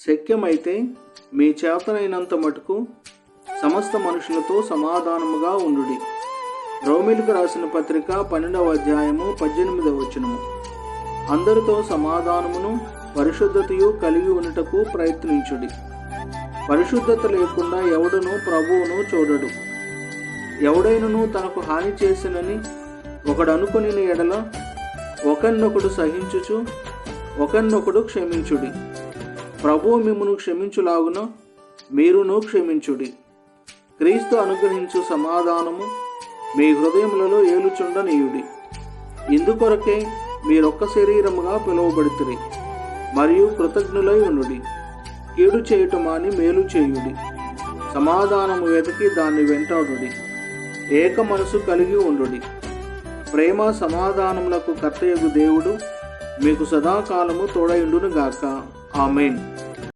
శక్యమైతే మీ చేతనైనంత మటుకు సమస్త మనుషులతో సమాధానముగా ఉండుడి. రోమిలకు రాసిన పత్రిక పన్నెండవ అధ్యాయము పద్దెనిమిదవ వచనము. అందరితో సమాధానమును పరిశుద్ధతయు కలిగి ఉండటకు ప్రయత్నించుడి. పరిశుద్ధత లేకుండా ఎవడును ప్రభువును చూడడు. ఎవడైనను తనకు హాని చేసినని ఒకడు అనుకుని ఎడల ఒకరినొకడు సహించుచు ఒకరినొకడు క్షమించుడి. ప్రభువు మిమ్మును క్షమించులాగున మీరును క్షమించుడి. క్రీస్తు అనుగ్రహించు సమాధానము మీ హృదయములలో ఏలుచుండనీయుడి. ఇందుకొరకే మీరొక్క శరీరముగా పిలువబడుతురి మరియు కృతజ్ఞులై ఉండుడి. కీడు చేయటమాని మేలు చేయుడి. సమాధానము వెతికి దాన్ని వెంటాడుడి. ఏక మనసు కలిగి ఉండుడి. ప్రేమ సమాధానములకు కర్తయగు దేవుడు మీకు సదాకాలము తోడయుండును గాక Amen.